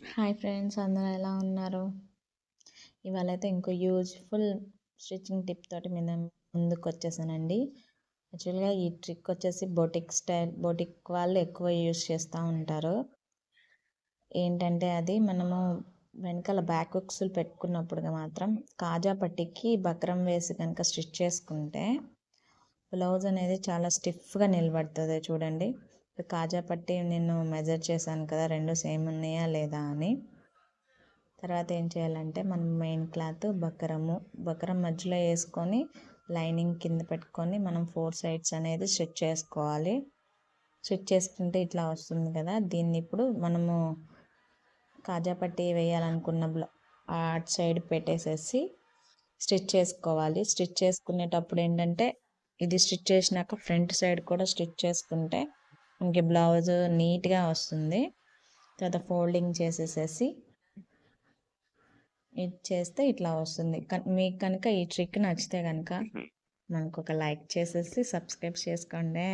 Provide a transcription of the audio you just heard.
Hi friends అందరూ ఎలా ఉన్నారు? ఇవాళ అయితే ఇంకో యూజ్ఫుల్ స్టిచ్చింగ్ టిప్ తోటి మీద ముందుకు వచ్చేసానండి యాక్చువల్గా ఈ ట్రిక్ వచ్చేసి బొటిక్ స్టైల్ బొటిక్ వాళ్ళు ఎక్కువ యూజ్ చేస్తూ ఉంటారు. ఏంటంటే అది మనము వెనకాల బ్యాక్ హుక్స్లు పెట్టుకున్నప్పుడు మాత్రం కాజా పట్టికి బక్రం వేసి కనుక స్టిచ్ చేసుకుంటే బ్లౌజ్ అనేది చాలా స్టిఫ్గా నిలబడుతుంది చూడండి. కాజా పట్టి నేను మెజర్ చేశాను కదా రెండు సేమ్ ఉన్నాయా లేదా అని. తర్వాత ఏం చేయాలంటే మనం మెయిన్ క్లాత్ బకరము బకరం మధ్యలో వేసుకొని లైనింగ్ కింద పెట్టుకొని మనం ఫోర్ సైడ్స్ అనేది స్టిచ్ చేసుకోవాలి. స్టిచ్ చేసుకుంటే ఇట్లా వస్తుంది కదా దీన్ని ఇప్పుడు మనము కాజా పట్టి వేయాలనుకున్న అటు సైడ్ పెట్టేసేసి స్టిచ్ చేసుకోవాలి. స్టిచ్ చేసుకునేటప్పుడు ఏంటంటే ఇది స్టిచ్ చేసినాక ఫ్రంట్ సైడ్ కూడా స్టిచ్ చేసుకుంటే మనకి బ్లౌజ్ నీట్గా వస్తుంది. తర్వాత ఫోల్డింగ్ చేసేసేసి ఇది చేస్తే ఇట్లా వస్తుంది. మీకు కనుక ఈ ట్రిక్ నచ్చితే కనుక మనకు ఒక లైక్ చేసేసి సబ్స్క్రైబ్ చేసుకోండి.